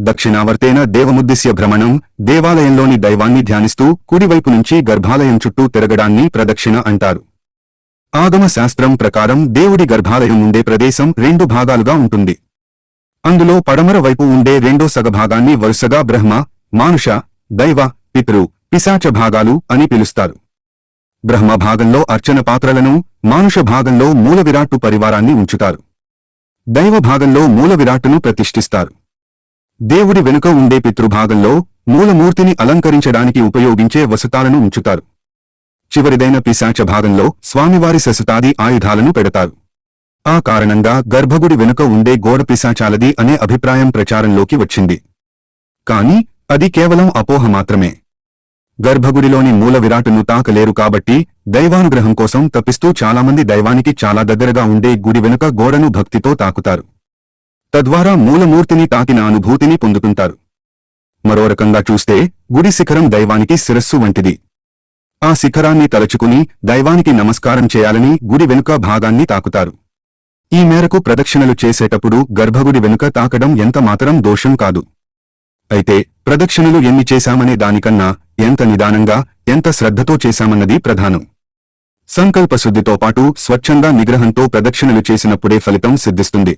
దక్షిణావర్తేన దేవముద్దిశ్య భ్రమణం దేవాలయంలోని దైవాన్ని ధ్యానిస్తూ కుడివైపు నుంచి గర్భాలయం చుట్టూ తిరగడాన్ని ప్రదక్షిణ అంటారు. ఆగమ శాస్త్రం ప్రకారం దేవుడి గర్భాలయం ఉండే ప్రదేశం రెండు భాగాలుగా ఉంటుంది. అందులో పడమర వైపు ఉండే రెండో సగభాగాన్ని వరుసగా బ్రహ్మ మానుష దైవ పితృ పిశాచ భాగాలు అని పిలుస్తారు. బ్రహ్మ భాగంలో అర్చన పాత్రలను మానుష భాగంలో మూల విరాట్టు పరివారాన్ని ఉంచుతారు. దైవ భాగంలో మూల విరాట్టును ప్రతిష్ఠిస్తారు. దేవుడి వెనుక ఉండే పితృభాగంలో మూలమూర్తిని అలంకరించడానికి ఉపయోగించే వసతాలను ఉంచుతారు. చివరిదైన పిశాచ భాగంలో స్వామివారి ససతాది ఆయుధాలను పెడతారు. ఆ కారణంగా గర్భగుడి వెనుక ఉండే గోడ పిశాచాలది అనే అభిప్రాయం ప్రచారంలోకి వచ్చింది. కాని అది కేవలం అపోహ మాత్రమే. గర్భగుడిలోని మూల విరాటును తాకలేరు కాబట్టి దైవానుగ్రహం కోసం తప్పిస్తూ చాలామంది దైవానికి చాలా దగ్గరగా ఉండే గుడి వెనుక గోడను భక్తితో తాకుతారు. తద్వారా మూలమూర్తిని తాకిన అనుభూతిని పొందుతుంటారు మరో రకంగా చూస్తే గుడి శిఖరం దైవానికి శిరస్సు వంటిది. ఆ శిఖరాన్ని తలచుకుని దైవానికి నమస్కారం చేయాలని గుడి వెనుక భాగాన్ని తాకుతారు. ఈ మేరకు ప్రదక్షిణలు చేసేటప్పుడు గర్భగుడి వెనుక తాకడం ఎంత మాత్రం దోషం కాదు. అయితే ప్రదక్షిణలు ఎన్ని చేశామనే దానికన్నా ఎంత నిదానంగా ఎంత శ్రద్ధతో చేశామన్నది ప్రధానం. సంకల్పశుద్ధితో పాటు స్వచ్ఛంద నిగ్రహంతో ప్రదక్షిణలు చేసినప్పుడే ఫలితం సిద్ధిస్తుంది.